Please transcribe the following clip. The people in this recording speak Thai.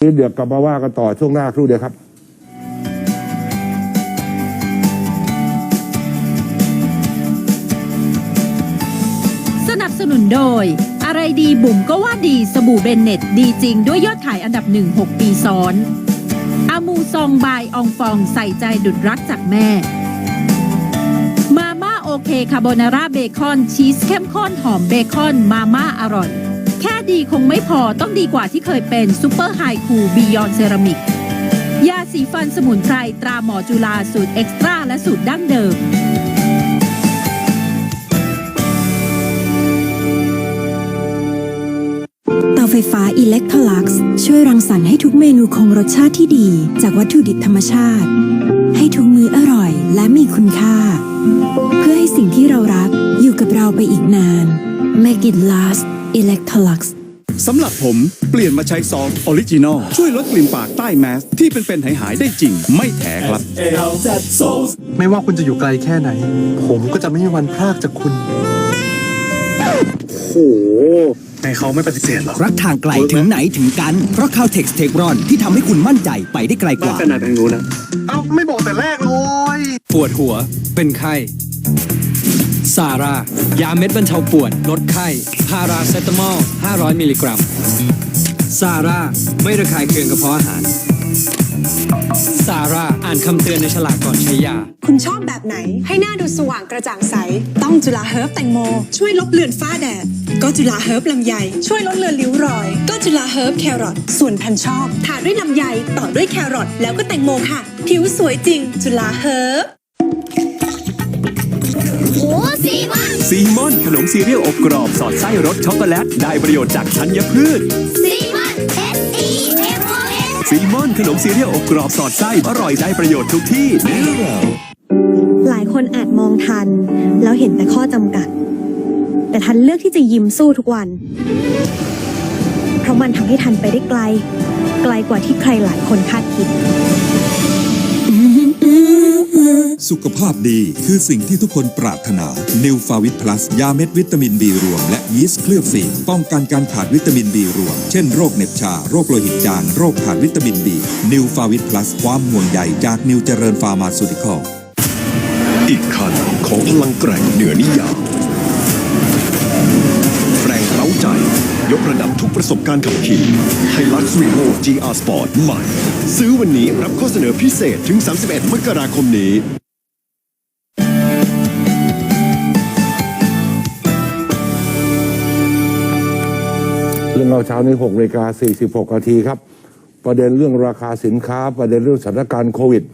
นี่เดี๋ยวกลับมาว่ากันต่อช่วงหน้าครู่เดียวครับสนับสนุนโดย อะไรดีบุ๋มก็ว่าดีสบู่เบนเน็ตดีจริงด้วยยอดขายอันดับหนึ่ง6ปีซ้อนอามูซองบายอองฟองใส่ใจดุดรักจากแม่ มาม่าโอเคคาโบนาร่าเบคอนชีสเข้มข้นหอมเบคอนมาม่าอร่อย แค่ดีคงไม่พอต้องดีกว่าที่เคยเป็นซูเปอร์ไฮคูบียอนเซรามิกยาสีฟันสมุนไพรตราหมอจุฬาสูตรเอ็กซ์ตร้าและสูตรดั้งเดิม เตาไฟฟ้าอิเล็กทรลักซ์ช่วยรังสรรค์ให้ทุกเมนูคงรสชาติที่ดี จากวัตถุดิบธรรมชาติ ให้ทุกมื้ออร่อยและมีคุณค่า เพื่อให้สิ่งที่เรารักอยู่กับเราไปอีกนาน Make it last Electrolux สำหรับผมเปลี่ยนมาใช้ซองออริจินอลช่วยลดกลิ่นปากใต้แมส ที่เป็นๆหายๆได้จริง ไม่แถครับ ไม่ว่าคุณจะอยู่ไกลแค่ไหน ผมก็จะไม่มีวันพลากจากคุณ โอ้โหในเขาไม่ปฏิเสธหรอกรักทางไกลถึงไหนถึงกัน เพราะ Caltex t e c h r o n ที่ทำให้คุณมั่นใจไปได้ไกลกว่าขนาดทางนู้นนะเอ้าไม่บอกแต่แรกเลยปวดหัวเป็นไข้ ซาร่ายาเม็ดบรรเทาปวด ลดไข้ พาราเซตามอล 500 มิลลิกรัม ซาร่า ไม่ระคายเคืองกระเพาะอาหาร ซาร่า อ่านคำเตือนในฉลากก่อนใช้ยา คุณชอบแบบไหน ให้หน้าดูสว่างกระจ่างใส ต้องจุฬาเฮิร์บแตงโม ช่วยลบเลือนฝ้าแดด ก็จุฬาเฮิร์บลำไย ช่วยลดเลือนริ้วรอย ก็จุฬาเฮิร์บแครอท ส่วนแผ่นชอบ ทาด้วยลำไย ต่อด้วยแครอท แล้วก็แตงโมค่ะ ผิวสวยจริง จุฬาเฮิร์บ ซีมอน ขนมซีเรียลอบกรอบสอดไส้รสช็อกโกแลต ได้ประโยชน์จากธัญพืชซีมอนขนมซีเรียลอบกรอบสอดไส้อร่อยได้ประโยชน์ทุกที่ หลายคนอาจมองทัน แล้วเห็นแต่ข้อจำกัด แต่ทันเลือกที่จะยิ้มสู้ทุกวัน เพราะมันทำให้ทันไปได้ไกล ไกลกว่าที่ใครหลายคนคาดคิด สุขภาพดีคือสิ่งที่ทุกคนปรารถนา นิวฟาวิตพลัส ยาเม็ดวิตามินบีรวม และยีสต์เคลือบฟิล์มป้องกันการขาดวิตามินบีรวม เช่นโรคเหน็บชา โรคโลหิตจาง โรคขาดวิตามินบี นิวฟาวิตพลัส ความห่วงใยจากนิวเจริญฟาร์มาซูติคอลอีกคันของพลังแกร่งเหนือนิยามแรงเร้าใจ ยกระดับทุกประสบการณ์ขับขี่ไฮลักซ์รีโว GR Sport ใหม่ ซื้อวันนี้รับข้อเสนอพิเศษถึง 31 มกราคมนี้ เรื่องเราเช้านี้6นาฬิกา46นาทีครับ ประเด็นเรื่องราคาสินค้า ประเด็นเรื่องสถานการณ์โควิด